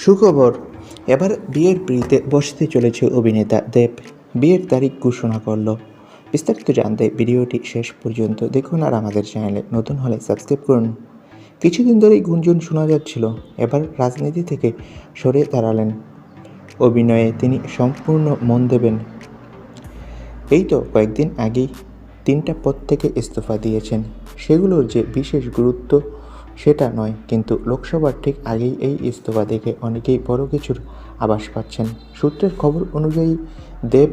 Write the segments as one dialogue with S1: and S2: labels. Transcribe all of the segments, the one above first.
S1: সুখবর। এবার বিয়ের পিড়িতে বসতে চলেছে অভিনেতা দেব। বিয়ের তারিখ ঘোষণা করল। বিস্তারিত জানতে ভিডিওটি শেষ পর্যন্ত দেখুন আর আমাদের চ্যানেলে নতুন হলে সাবস্ক্রাইব করুন। কিছুদিন ধরেই গুঞ্জন শোনা যাচ্ছিল। এবার রাজনীতি থেকে সরে দাঁড়ালেন। অভিনয়ে তিনি সম্পূর্ণ মন দেবেন। এই তো কয়েকদিন আগেই তিনটা পদ থেকে ইস্তফা দিয়েছেন। সেগুলোর যে বিশেষ গুরুত্ব সেটা নয়, কিন্তু লোকসভার ঠিক আগেই এই ইস্তফা দেখে অনেকেই বড় কিছুর আভাস পাচ্ছেন। সূত্রের খবর অনুযায়ী দেব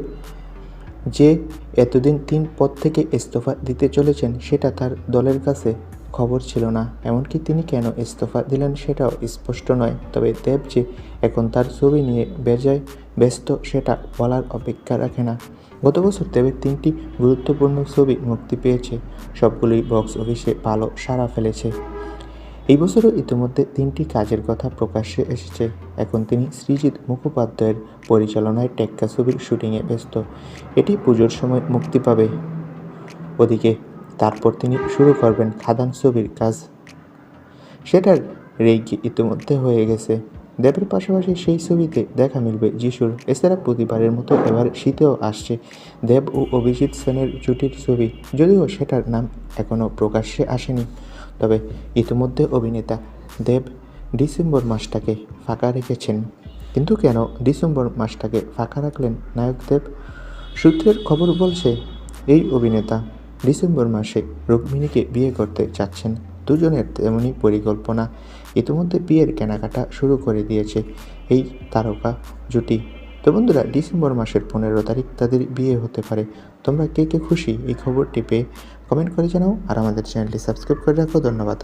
S1: যে এতদিন তিন পদ থেকে ইস্তফা দিতে চলেছেন সেটা তার দলের কাছে খবর ছিল না। এমনকি তিনি কেন ইস্তফা দিলেন সেটাও স্পষ্ট নয়, তবে দেব যে এখন তার ছবি নিয়ে বেজায় ব্যস্ত সেটা বলার অপেক্ষা রাখে না। গত বছর দেবের তিনটি গুরুত্বপূর্ণ ছবি মুক্তি পেয়েছে। সবগুলি বক্স অফিসে ভালো সাড়া ফেলেছে। এই বছরও ইতিমধ্যে তিনটি কাজের কথা প্রকাশ্যে এসেছে। এখন তিনি সৃজিৎ মুখোপাধ্যায়ের পরিচালনায় টেক্কা ছবির শুটিংয়ে ব্যস্ত। এটি পুজোর সময় মুক্তি পাবে। ওদিকে, তারপর তিনি শুরু করবেন খাদান ছবির কাজ। সেটার রেগি ইতিমধ্যে হয়ে গেছে। দেবের পাশাপাশি সেই ছবিতে দেখা মিলবে যিশুর। এছাড়া প্রতিবারের মতো এবার শীতেও আসছে দেব ও অভিজিৎ সেনের জুটির ছবি। যদিও সেটার নাম এখনও প্রকাশ্যে আসেনি। তবে ইতিমধ্যে অভিনেতা দেব ডিসেম্বর মাসটাকে ফাঁকা রেখেছেন। কিন্তু কেন ডিসেম্বর মাসটাকে ফাঁকা রাখলেন নায়ক দেব? সূত্রের খবর বলছে, এই অভিনেতা ডিসেম্বর মাসে রুক্মিণীকে বিয়ে করতে চাচ্ছেন। দুজনের তেমনই পরিকল্পনা। ইতিমধ্যে বিয়ের কেনাকাটা শুরু করে দিয়েছে এই তারকা জুটি। তো বন্ধুরা, ডিসেম্বর মাসের পনেরো তারিখ তাদের বিয়ে হতে পারে। তোমরা কে কে খুশি এই খবরটি পেয়ে কমেন্ট করে জানাও আর আমাদের চ্যানেলটি সাবস্ক্রাইব করে রাখো। ধন্যবাদ।